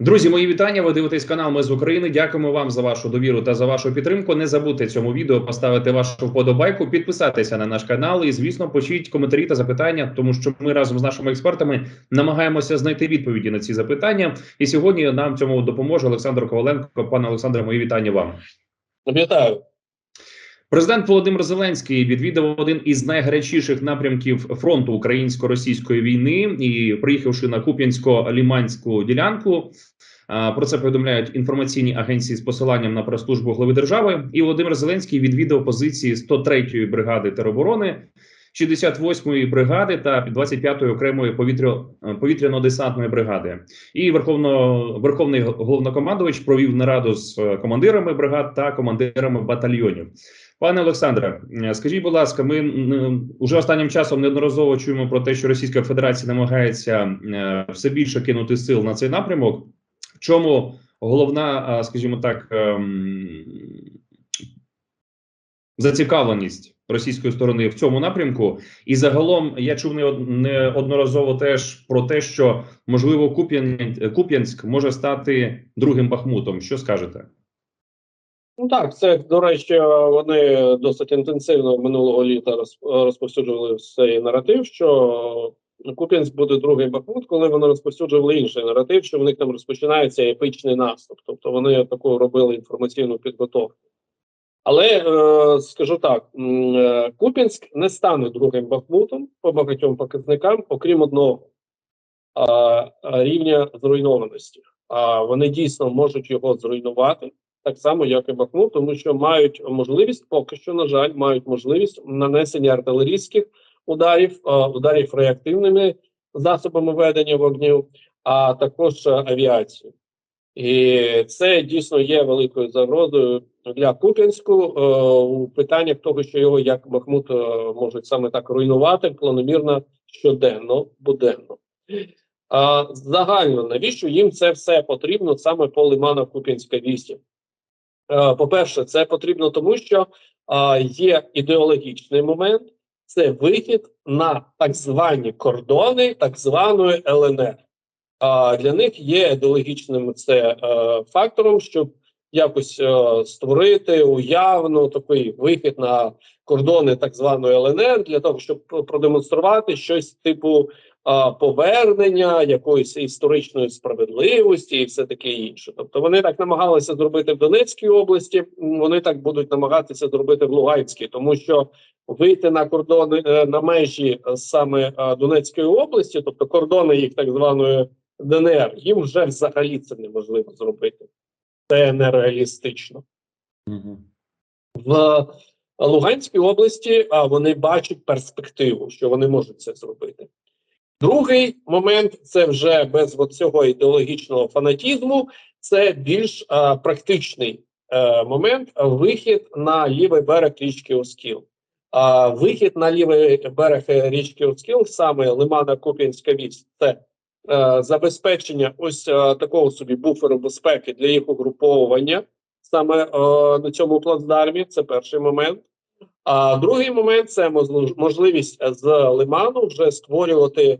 Друзі, мої вітання. Ви дивитесь канал Ми з України. Дякуємо вам за вашу довіру та за вашу підтримку. Не забудьте цьому відео поставити вашу вподобайку, підписатися на наш канал і, звісно, пишіть коментарі та запитання, тому що ми разом з нашими експертами намагаємося знайти відповіді на ці запитання. І сьогодні нам цьому допоможе Олександр Коваленко. Пане Олександре, мої вітання вам. Вітаю. Президент Володимир Зеленський відвідав один із найгарячіших напрямків фронту українсько-російської війни і приїхавши на Куп'янсько-Ліманську ділянку. Про це повідомляють інформаційні агенції з посиланням на прес-службу глави держави. І Володимир Зеленський відвідав позиції 103-ї бригади тероборони, 68-ї бригади та 25-ї окремої повітря- повітряно-десантної бригади. І верховно верховний головнокомандувач провів нараду з е, командирами бригад та командирами батальйонів. Пане Олександре, е, скажіть, будь ласка, ми м, уже останнім часом неодноразово чуємо про те, що Російська Федерація намагається е, все більше кинути сил на цей напрямок. В чому головна, е, скажімо так, ем, зацікавленість російської сторони в цьому напрямку? І загалом я чув неодноразово теж про те, що можливо Куп'ян- Куп'янськ може стати другим Бахмутом. Що скажете? Ну так, це до речі, вони досить інтенсивно минулого літа роз- розповсюджували цей наратив, що Куп'янськ буде другий Бахмут, коли вони розповсюджували інший наратив, що в них там розпочинається епічний наступ. Тобто вони таку робили інформаційну підготовку. Але е, скажу так: е, Куп'янськ не стане другим Бахмутом по багатьом показникам, окрім одного а, рівня зруйнованості. А вони дійсно можуть його зруйнувати так само, як і Бахмут, тому що мають можливість, поки що, на жаль, мають можливість нанесення артилерійських ударів, а, ударів реактивними засобами ведення вогню, а також а, авіацію. І це дійсно є великою загрозою для Куп'янську е, у питаннях того, що його як Бахмут е, можуть саме так руйнувати планомірно щоденно, буденно. А загально навіщо їм це все потрібно саме по лимана Куп'янська 8? Е, По-перше, це потрібно тому, що є ідеологічний момент, це вихід на так звані кордони так званої ЛНР. А для них є ідеологічним це е, фактором, щоб якось е, створити уявно такий вихід на кордони так званої ЛНР для того, щоб продемонструвати щось типу повернення якоїсь історичної справедливості і все таке інше. Тобто вони так намагалися зробити в Донецькій області, вони так будуть намагатися зробити в Луганській, тому що вийти на кордони е, на межі саме Донецької області, тобто кордони їх так званої ДНР, їм вже взагалі це неможливо зробити. Це нереалістично. В Луганській області а, вони бачать перспективу, що вони можуть це зробити. Другий момент це вже без цього ідеологічного фанатізму, це більш а, практичний е, момент вихід на лівий берег річки Оскіл. А вихід на лівий берег е, річки Оскіл, саме Лимана Куп'янська вісь, це забезпечення ось е, такого собі буферу безпеки для їх угруповування саме е, на цьому плацдармі. Це перший момент. А другий момент це можлив- можливість з лиману вже створювати е,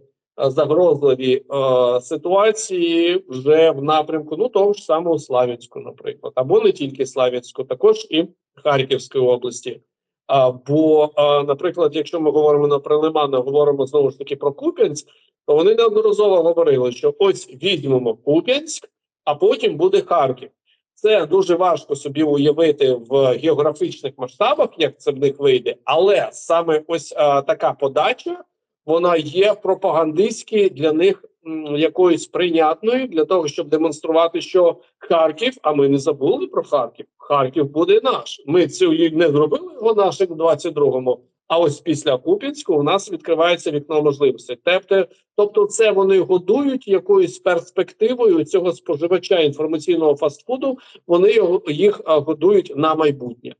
загрозливі е, ситуації вже в напрямку ну того ж самого Славянську, наприклад, або не тільки Славянську, також і Харківської області. А, бо, а, наприклад, якщо ми говоримо на Лиман, говоримо знову ж таки про Куп'янськ, то вони неодноразово говорили, що ось візьмемо Куп'янськ, а потім буде Харків. Це дуже важко собі уявити в географічних масштабах, як це в них вийде, але саме ось а, така подача вона є пропагандистськи для них м, якоюсь прийнятною для того, щоб демонструвати, що Харків, а ми не забули про Харків. Харків буде наш. Ми цю не зробили його нашим в 22-му. А ось після Купінського у нас відкривається вікно можливостей. Тобто, тобто, це вони годують якоюсь перспективою цього споживача інформаційного фастфуду. Вони його їх годують на майбутнє.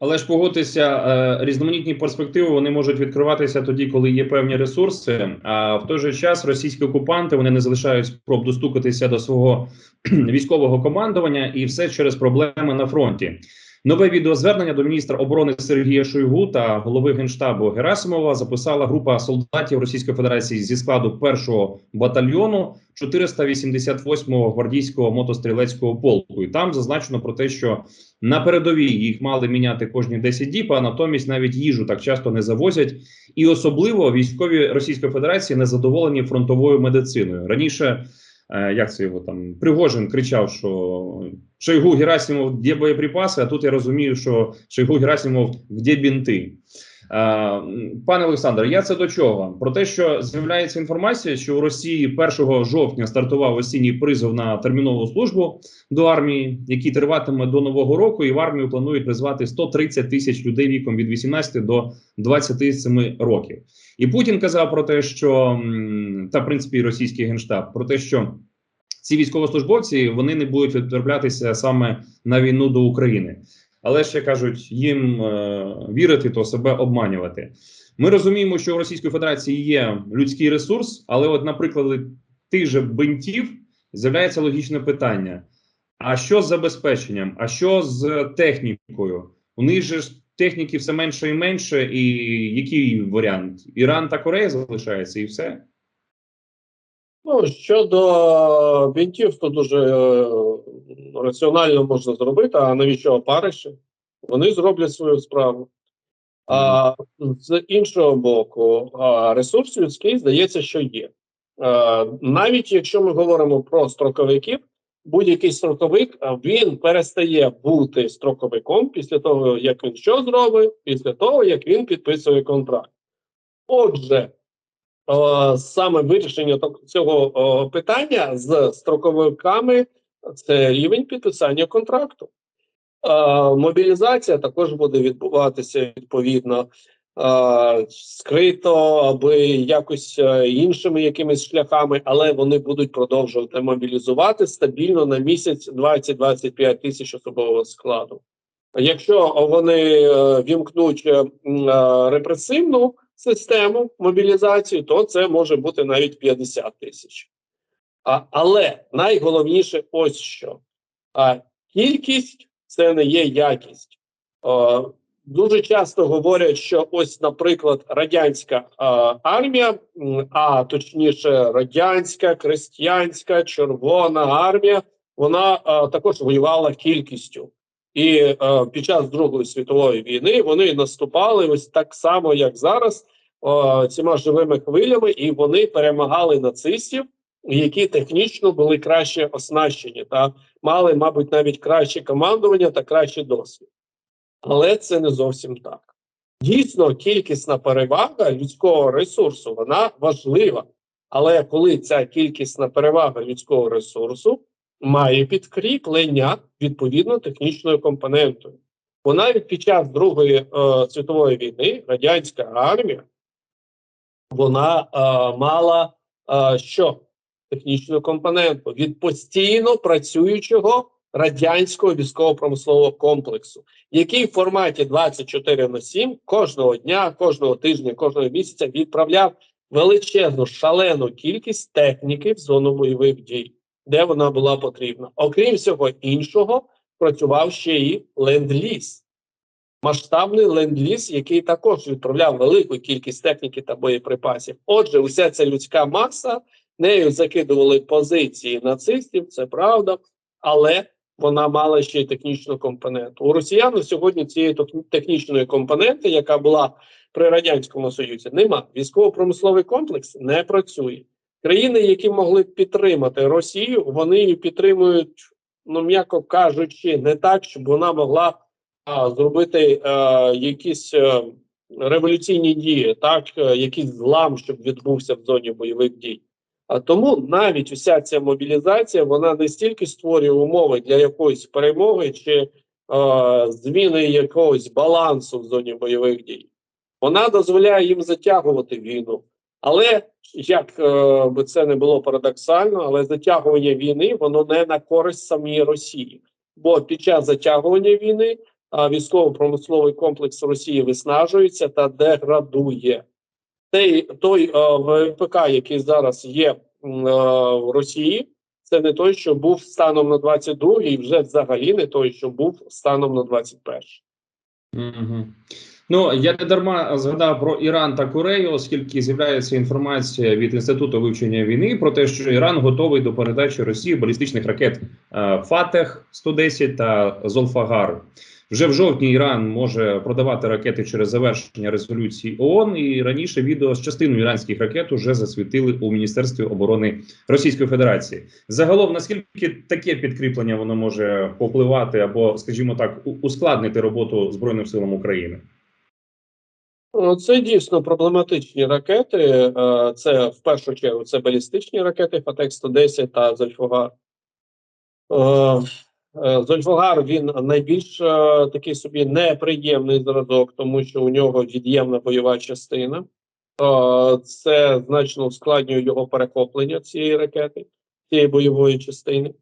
Але ж погодьтеся, е, різноманітні перспективи вони можуть відкриватися тоді, коли є певні ресурси. А в той же час російські окупанти вони не залишають спроб достукатися до свого військового командування, і все через проблеми на фронті. Нове відеозвернення до міністра оборони Сергія Шойгу та голови генштабу Герасимова записала група солдатів Російської Федерації зі складу першого батальйону 488-го гвардійського мотострілецького полку. І там зазначено про те, що на передовій їх мали міняти кожні 10 діб, а натомість навіть їжу так часто не завозять. І особливо військові Російської Федерації не задоволені фронтовою медициною. Раніше як це його там Пригожин кричав, що Шойгу Герасимов, де боєприпаси, а тут я розумію, що Шойгу Герасимов, де бінти. Е, Пане Олександр, я це до чого? Про те, що з'являється інформація, що у Росії 1 жовтня стартував осінній призов на термінову службу до армії, який триватиме до нового року, і в армію планують призвати 130 тисяч людей віком від 18 до 27 років. І Путін казав про те, що та в принципі російський генштаб про те, що ці військовослужбовці вони не будуть відправлятися саме на війну до України. Але ще кажуть, їм е, вірити, то себе обманювати. Ми розуміємо, що у Російської Федерації є людський ресурс, але, от, наприклад, тих же бинтів з'являється логічне питання: а що з забезпеченням? А що з технікою? У них же техніки все менше і менше. І який варіант? Іран та Корея залишається, і все. Ну, щодо бінтів, то дуже е, раціонально можна зробити, а навіщо опариші? Вони зроблять свою справу. А з іншого боку, ресурс людський здається, що є. А, навіть якщо ми говоримо про строковиків, будь-який строковик він перестає бути строковиком після того, як він що зробить, після того, як він підписує контракт. Отже, саме вирішення цього е, питання з строковиками це рівень підписання контракту. Е, Мобілізація також буде відбуватися відповідно е, скрито аби якось е, іншими якимись шляхами, але вони будуть продовжувати мобілізувати стабільно на місяць 20-25 тисяч особового складу. Якщо вони е, вімкнуть е, е, репресивну систему мобілізації, то це може бути навіть 50 тисяч. А, але найголовніше ось що: а, кількість це не є якість. А, дуже часто говорять, що ось, наприклад, радянська а, армія, а точніше, радянська, крестьянська, червона армія, вона а, також воювала кількістю. І е, під час Другої світової війни вони наступали ось так само, як зараз, е, цими живими хвилями, і вони перемагали нацистів, які технічно були краще оснащені та мали, мабуть, навіть краще командування та кращий досвід. Але це не зовсім так. Дійсно, кількісна перевага людського ресурсу вона важлива. Але коли ця кількісна перевага людського ресурсу має підкріплення відповідно технічною компонентою. Бо навіть під час Другої е, світової війни радянська армія вона е, мала е, що? Технічну компоненту від постійно працюючого радянського військово-промислового комплексу, який в форматі 24 на 7 кожного дня, кожного тижня, кожного місяця відправляв величезну шалену кількість техніки в зону бойових дій де вона була потрібна. Окрім всього іншого, працював ще і ленд-ліз. Масштабний ленд-ліз, який також відправляв велику кількість техніки та боєприпасів. Отже, уся ця людська маса, нею закидували позиції нацистів, це правда, але вона мала ще й технічну компоненту. У росіян сьогодні цієї технічної компоненти, яка була при Радянському Союзі, нема. Військово-промисловий комплекс не працює. Країни, які могли підтримати Росію, вони її підтримують, ну м'яко кажучи, не так, щоб вона могла а, зробити а, якісь а, революційні дії, так, е, якийсь злам, щоб відбувся в зоні бойових дій. А тому навіть уся ця мобілізація вона не стільки створює умови для якоїсь перемоги чи а, зміни якогось балансу в зоні бойових дій. Вона дозволяє їм затягувати війну. Але як е, би це не було парадоксально, але затягування війни воно не на користь самій Росії. Бо під час затягування війни військово-промисловий комплекс Росії виснажується та деградує. Той, той е, ВПК, який зараз є е, в Росії, це не той, що був станом на 22 і вже взагалі не той, що був станом на 21. Угу. Ну я не дарма згадав про Іран та Корею, оскільки з'являється інформація від інституту вивчення війни про те, що Іран готовий до передачі Росії балістичних ракет е, Фатех 110 та Золфагар. Вже в жовтні Іран може продавати ракети через завершення резолюції ООН. І раніше відео з частиною іранських ракет уже засвітили у міністерстві оборони Російської Федерації. Загалом, наскільки таке підкріплення воно може попливати або, скажімо так, ускладнити роботу збройним силам України? О, Це дійсно проблематичні ракети. Е, Це в першу чергу це балістичні ракети Фатек 110 та Зольфогар. Е, е, Зольфогар він найбільш такий собі неприємний зразок, тому що у нього від'ємна бойова частина. Це значно ускладнює його перехоплення цієї ракети, цієї бойової частини.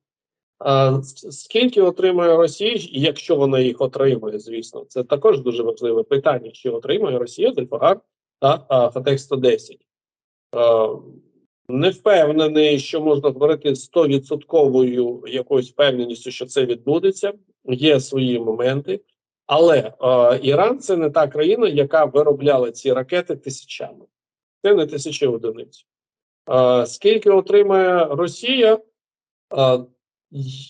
Скільки отримує Росія, якщо вона їх отримує, звісно, це також дуже важливе питання, чи отримує Росія Зельфагар та а, Фатек 110. Не впевнений, що можна говорити з 100% якоюсь впевненістю, що це відбудеться. Є свої моменти, але Іран це не та країна, яка виробляла ці ракети тисячами. Це не тисячі одиниць. Скільки отримає Росія?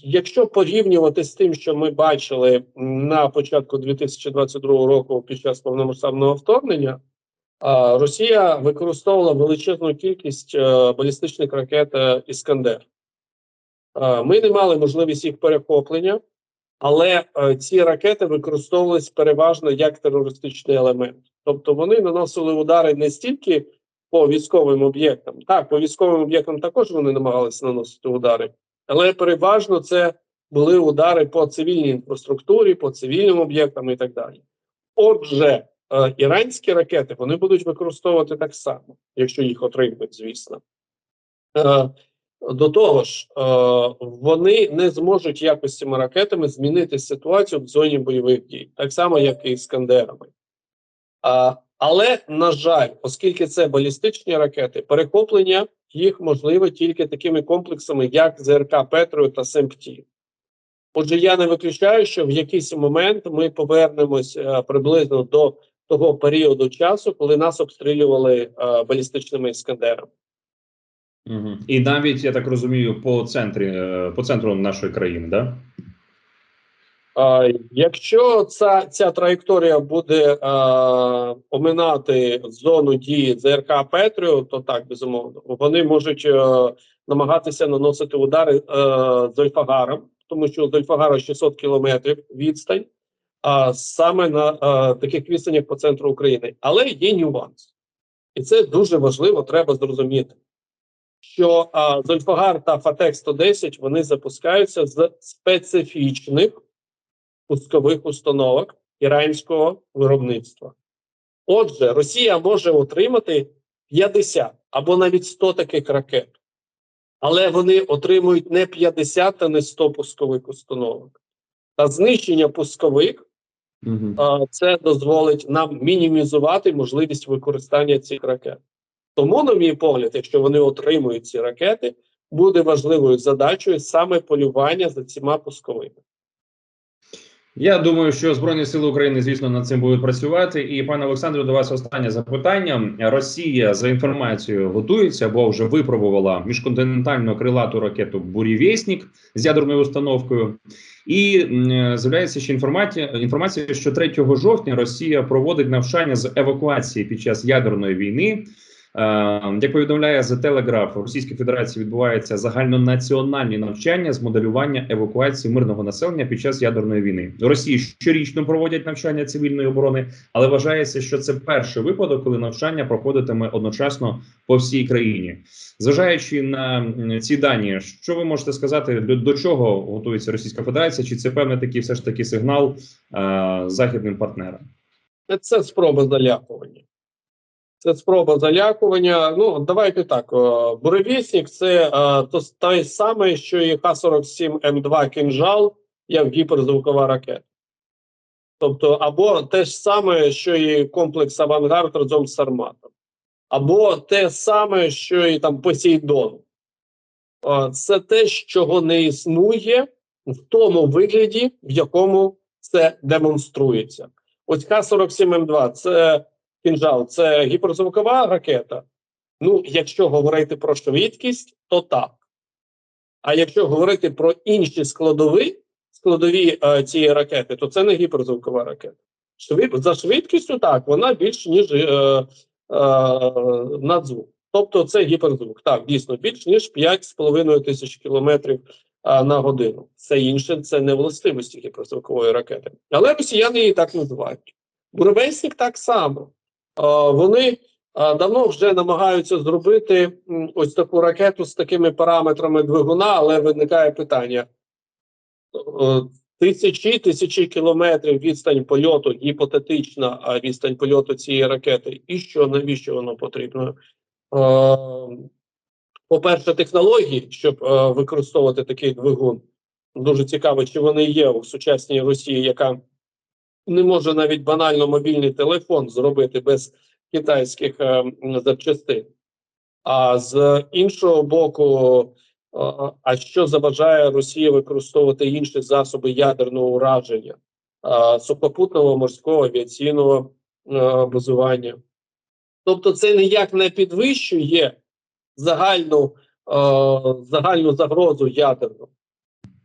Якщо порівнювати з тим, що ми бачили на початку 2022 року під час повномасштабного вторгнення, Росія використовувала величезну кількість е, балістичних ракет е, Іскандер. Ми не мали можливість їх перехоплення, але е, ці ракети використовувалися переважно як терористичний елемент. Тобто вони наносили удари не стільки по військовим об'єктам. Так, по військовим об'єктам також вони намагалися наносити удари, але переважно це були удари по цивільній інфраструктурі, по цивільним об'єктам і так далі. Отже, е, іранські ракети вони будуть використовувати так само, якщо їх отримують, звісно. Е, до того ж, е, вони не зможуть якось цими ракетами змінити ситуацію в зоні бойових дій, так само, як і іскандерами. Але, на жаль, оскільки це балістичні ракети, перехоплення їх можливе тільки такими комплексами, як ЗРК Петрою та СЕМПТІ. Отже, я не виключаю, що в якийсь момент ми повернемось е, приблизно до того періоду часу, коли нас обстрілювали е, балістичними іскандерами. Угу. І навіть я так розумію, по центрі е, по центру нашої країни, да? Якщо ця, ця траєкторія буде а, оминати зону дії ЗРК Петріо, то так безумовно вони можуть а, намагатися наносити удари а, з Ольфагаром, тому що з Ольфагара 600 кілометрів відстань, а саме на а, таких відстанях по центру України. Але є нюанс, і це дуже важливо, треба зрозуміти. Що а, Зольфагар та Фатек 110 вони запускаються з специфічних пускових установок іранського виробництва. Отже, Росія може отримати 50 або навіть 100 таких ракет, але вони отримують не 50 та не 100 пускових установок. Та знищення пускових Угу. а, це дозволить нам мінімізувати можливість використання цих ракет. Тому, на мій погляд, якщо вони отримують ці ракети, буде важливою задачею саме полювання за цими пусковими. Я думаю, що Збройні сили України, звісно, над цим будуть працювати. І пане Олександру, до вас останнє запитання. Росія за інформацією готується або вже випробувала міжконтинентальну крилату ракету Бурєвєснік з ядерною установкою. І з'являється ще інформація, інформація, що 3 жовтня Росія проводить навчання з евакуації під час ядерної війни. Е, Як повідомляє The Telegraph, в Російській Федерації відбуваються загальнонаціональні навчання з моделювання евакуації мирного населення під час ядерної війни. В Росії щорічно проводять навчання цивільної оборони, але вважається, що це перший випадок, коли навчання проходитиме одночасно по всій країні. Зважаючи на ці дані, що ви можете сказати до чого готується Російська Федерація? Чи це певний такий все ж таки сигнал е, західним партнерам? Це спроба залякування. Це спроба залякування. Ну, давайте так. о, Буревісник це е, то те саме, що і Х-47М2 кінжал, як гіперзвукова ракета. Тобто, або те ж саме, що і комплекс Авангард разом з Сарматом, або те саме, що і там Посейдон. е, це те, чого не існує в тому вигляді, в якому це демонструється. Ось Х-47М2 це кінжал, це гіперзвукова ракета. Ну, якщо говорити про швидкість, то так. А якщо говорити про інші складові, складові е, цієї ракети, то це не гіперзвукова ракета. Швид, за швидкістю так, вона більш ніж е, е, надзвук. Тобто це гіперзвук. Так, дійсно, більш ніж 5,5 тисяч кілометрів а, на годину. Все інше це не властивості гіперзвукової ракети. Але росіяни її так називають. Буревесник так само. Вони давно вже намагаються зробити ось таку ракету з такими параметрами двигуна, але виникає питання. Тисячі тисячі кілометрів відстань польоту, гіпотетична відстань польоту цієї ракети. І що навіщо воно потрібно? По-перше, технології, щоб використовувати такий двигун. Дуже цікаво, чи вони є у сучасній Росії, яка не може навіть банально мобільний телефон зробити без китайських е, запчастин. А з іншого боку, е, а що заважає Росії використовувати інші засоби ядерного ураження, е, сухопутного, морського, авіаційного е, базування? Тобто, це ніяк не підвищує загальну, загальну загрозу ядерну.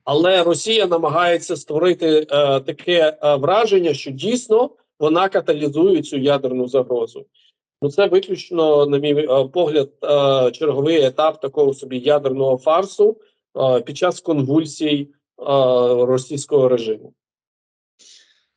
Але Росія намагається створити е, таке е, враження, що дійсно вона каталізує цю ядерну загрозу. Ну, це виключно, на мій е, погляд, е, черговий етап такого собі ядерного фарсу е, під час конвульсій е, російського режиму.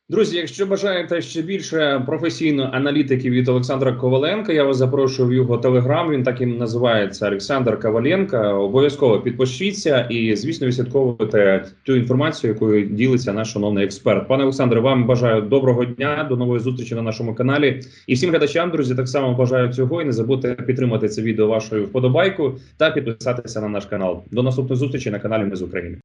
Друзі, якщо бажаєте ще більше професійної аналітики від Олександра Коваленка, я вас запрошую в його телеграм. Він так і називається Олександр Коваленко. Обов'язково підпишіться і, звісно, відслідковуйте ту інформацію, якою ділиться наш шановний експерт. Пане Олександре, вам бажаю доброго дня, до нової зустрічі на нашому каналі. І всім глядачам, друзі, так само бажаю цього. І не забудьте підтримати це відео вашою вподобайкою та підписатися на наш канал. До наступної зустрічі на каналі Ми з України.